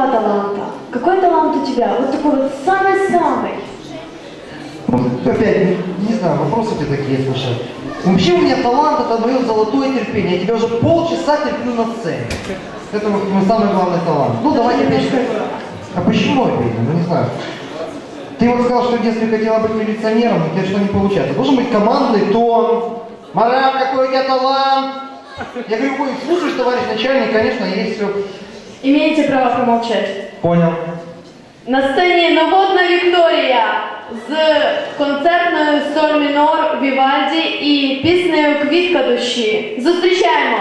два таланта. Какой талант у тебя? Вот такой вот самый-самый. Опять, не, не знаю, вопросы ты такие слушай. Вообще у меня талант, это мое золотое терпение. Я тебя уже полчаса терплю на сцене. Это вот мой самый главный талант. Ну давайте опять. А почему обидно? Ну не знаю. Ты вот сказал, что в детстве хотела быть милиционером, но у тебя что не получается. Должен быть командный тон. Марат, какой у тебя талант? Я говорю, ой, слушаешь, товарищ начальник, конечно, есть все. Имеете право промолчать. Понял. На сцені Новотна Вікторія з концертною соль мінор Вівальді і піснею Квітка душі. Зустрічаємо!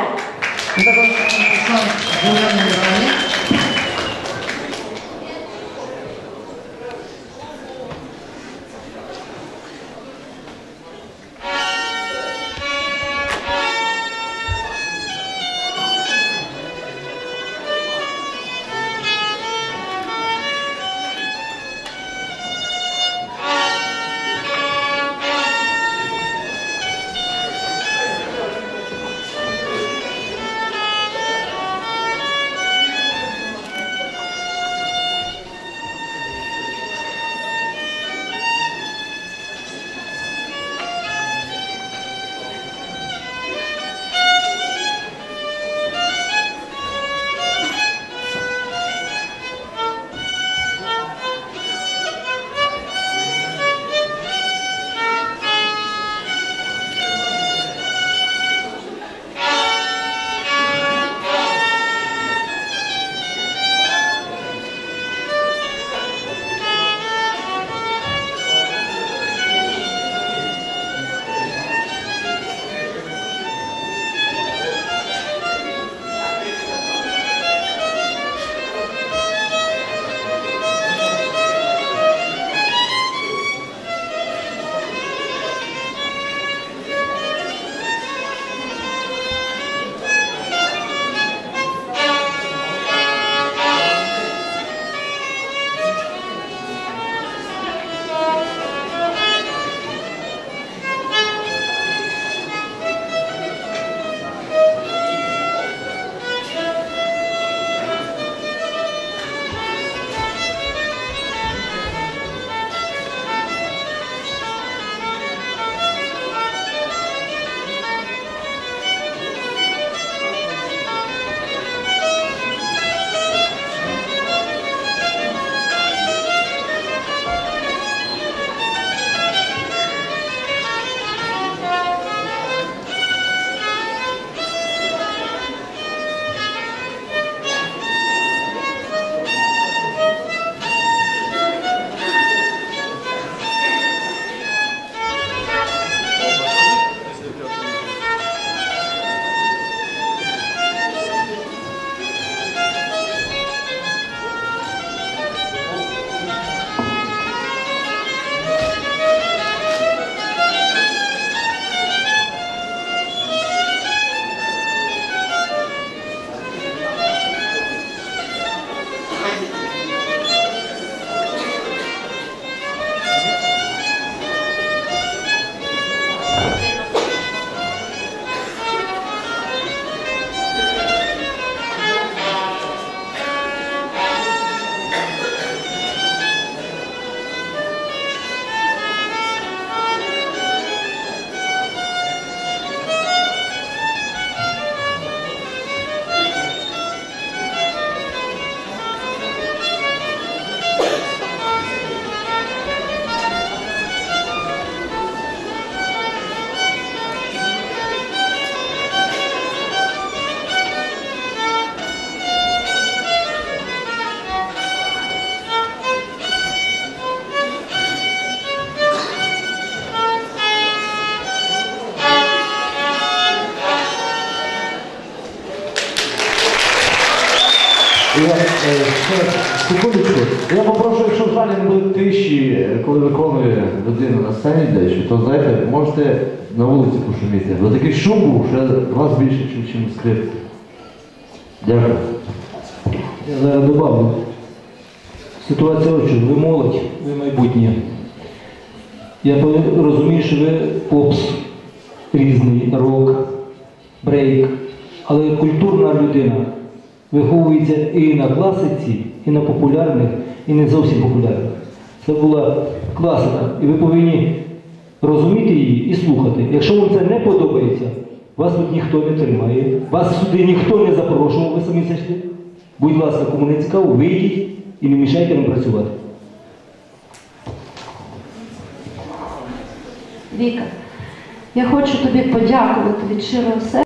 Я, е, секундочку. Я попрошу, якщо в залі не буде тиші, коли виконує людина на сцені дещо, то знаєте, можете на вулиці пошуміти. Бо такий шум був, що вас більше, ніж чим скрипти. Дякую. Я зараз добавлю. Ситуація що ви молодь, ви майбутнє. Я розумію, що ви попс різний, рок, брейк, але культурна людина. Виховується і на класиці, і на популярних, і не зовсім популярних. Це була класика, і ви повинні розуміти її і слухати. Якщо вам це не подобається, вас тут ніхто не тримає, вас сюди ніхто не запрошував, ви самі зайшли. Будь ласка, кому не цікаво, вийдіть і не мішайте нам працювати. Віка, я хочу тобі подякувати від щирого серця.